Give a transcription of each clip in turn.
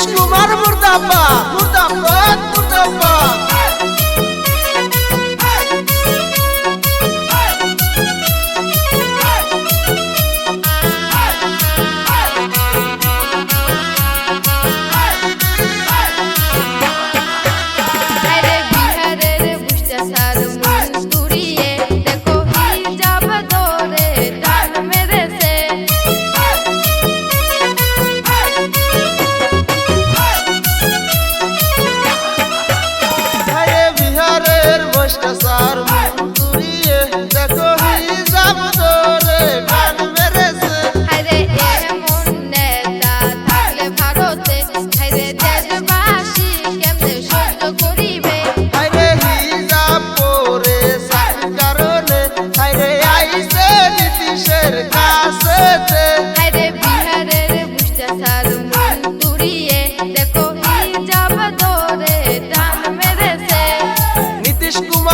বিষ্ণু মারবর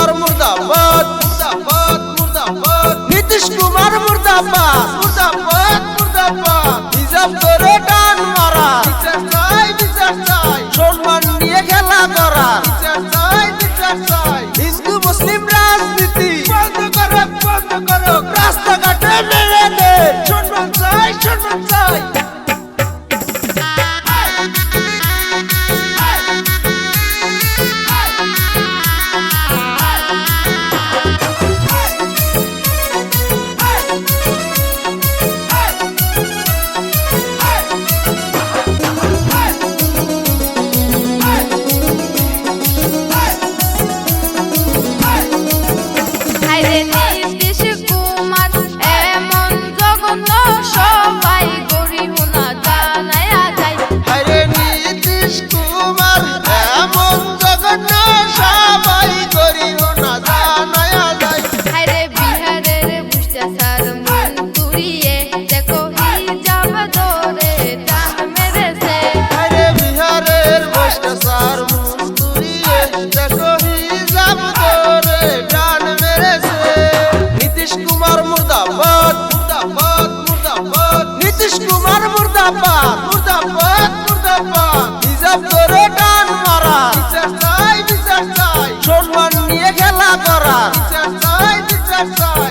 কুমার মুর্দাবাদ। মুর্দাবাদ মুর্দাবাদ। নীতিশ কুমার মুর্দাবাদ। মুর্দাবাদ মুর্দাবাদ। হিসাব করে টান মারা। বিচার চাই বিচার চাই। সম্মান নিয়ে খেলা করা। বিচার চাই বিচার চাই। অত্যাচার মুতুরিয়ে দেখো হিজাব ধরে টান মেরেছে। নীতিশ কুমার মুর্দাবাদ মুর্দাবাদ মুর্দাবাদ। নীতিশ কুমার মুর্দাবাদ মুর্দাবাদ মুর্দাবাদ। হিজাব ধরে টান মারা, বিচার চাই বিচার চাই। সম্মান নিয়ে খেলা করা, বিচার চাই বিচার চাই।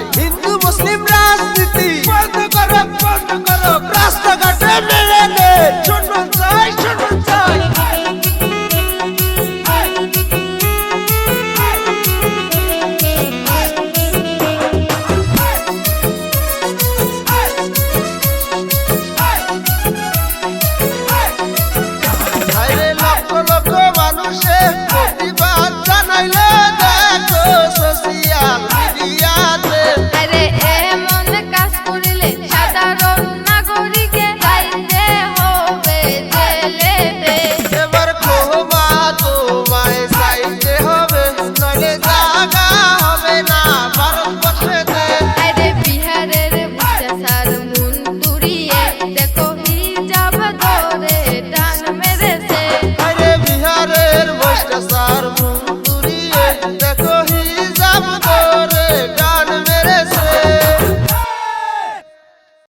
রসিয়া